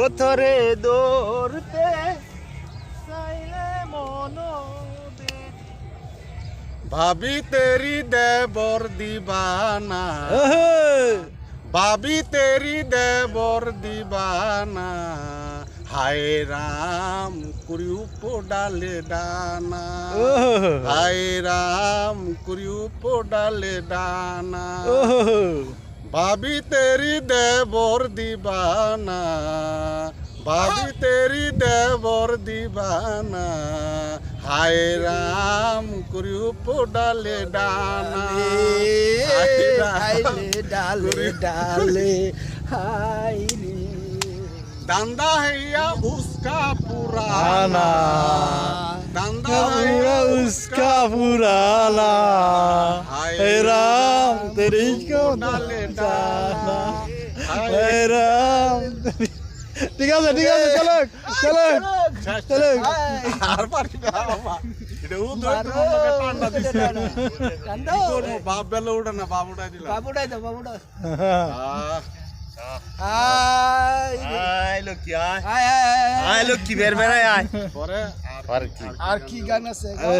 ও থরে দৌড়তে চাইলে মন ভাবি তেরি দেবর দিবানা। ভাবি তেরি দেবর দিবানা। হায় রাম কুড়িউ পোডালে ডানা। হায় রাম কুড়িউ পোডালে ডানা। भाभी तेरी देवर दीवाना भाभी तेरी देवर दीवाना हाय राम कुरूप डाले डाना डाले डाले हाय धंधा है या उसका पुराना धंधा है या उसका पुराना तेरी को ডালে ডানা হায় हे राम ঠিক আছে ঠিক আছে চলো চলো চলো আর পারি না বাবা। এটা উদয় তো আমাকে টান্ডা দিছে। কি করবো? বাপ বেলা উঠে না, বাপ উঠাই দিলাম। বাবুটাই তো বাবুটা আহ, আয় আয় লক্ষ্মী আয় আয় আয় আয় লক্ষ্মী বের বের আয় পরে আর- আর কি আর কি গান আছে গো?